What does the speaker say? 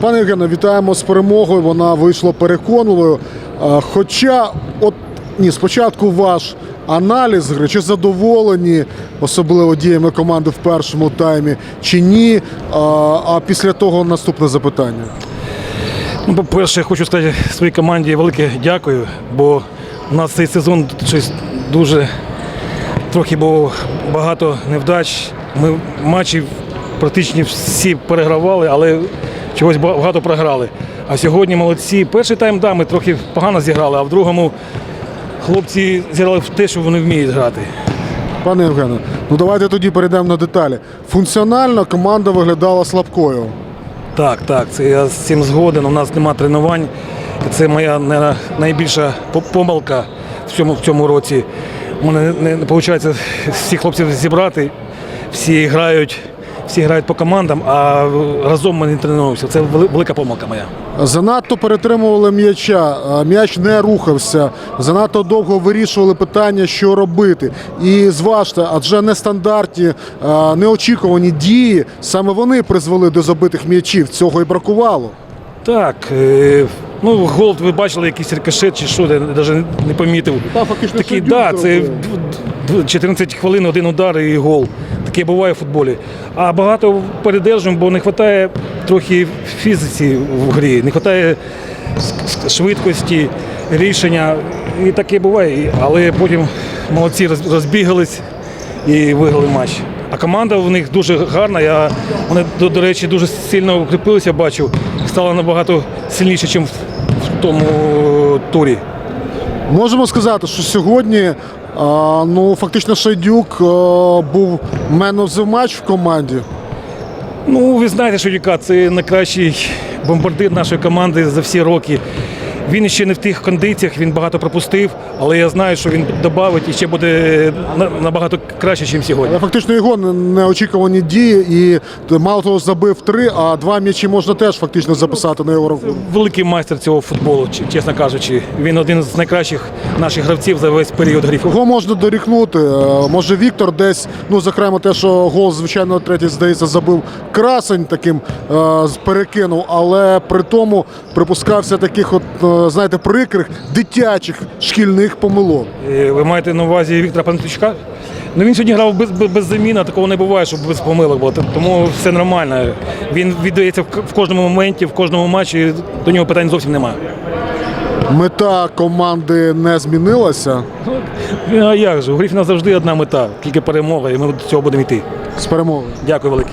Пане Євгене, вітаємо з перемогою. Вона вийшла переконливою. Хоча, от ні, спочатку ваш аналіз гри, чи задоволені особливо діями команди в першому таймі, чи ні. А, після того наступне запитання. Ну, по-перше, хочу сказати своїй команді велике дякую, бо у нас цей сезон щось дуже трохи було багато невдач. Ми матчі практично всі перегравали, але чогось багато програли. А сьогодні молодці. Перший тайм, да, ми трохи погано зіграли, а в другому хлопці зіграли в те, що вони вміють грати. Пане Євгене, ну давайте тоді перейдемо на деталі. Функціонально команда виглядала слабкою. Так, так, це я з цим згоден. У нас нема тренувань. Це моя не, найбільша помилка в цьому, в цьому році. У мене не, не виходить всіх хлопців зібрати, всі грають, всі грають по командам, а разом ми не тренуємося. Це велика помилка моя. Занадто перетримували м'яча, м'яч не рухався. Занадто довго вирішували питання, що робити. І зважте, адже нестандартні, неочікувані дії саме вони призвели до забитих м'ячів. Цього і бракувало. Так, е, ну голд ви бачили якийсь рикошет чи що, я навіть не помітив. Та, фактично, Такий, Сердюк да, це зробив. д- д- 14 хвилин, один удар і гол. Таке буває в футболі. А багато передержуємо, бо не вистачає трохи фізиці в грі, не вистачає швидкості, рішення. І таке буває. Але потім молодці розбігались і виграли матч. А команда в них дуже гарна. Я, вони, до, до речі, дуже сильно укріпилися, бачу. Стало набагато сильніше, ніж в, тому турі. Можемо сказати, що сьогодні ну, фактично Шайдюк був man of the match в команді. Ну, ви знаєте, що Юка це найкращий бомбардир нашої команди за всі роки. Він ще не в тих кондиціях, він багато пропустив, але я знаю, що він додавить і ще буде на- набагато краще, ніж сьогодні. Але фактично його неочікувані дії, і мало того забив три, а два м'ячі можна теж фактично записати на його рахунок. Великий майстер цього футболу, чесно кажучи. Він один з найкращих наших гравців за весь період грі. Кого можна дорікнути? Е, Може Віктор десь, ну зокрема, те, що гол, звичайно, третій, здається, забив красень таким е, перекинув, але при тому припускався таких, от, е, знаєте, прикрих дитячих шкільних помилок. Е, Ви маєте на увазі Віктора Пантючка? Ну він сьогодні грав без, без, без заміни, такого не буває, щоб без помилок було. Тому все нормально. Він віддається в кожному моменті, в кожному матчі. До нього питань зовсім немає. Мета команди не змінилася А як же? У Грифіна завжди одна мета, тільки перемога, і ми до цього будемо йти. з перемоги. Дякую велике.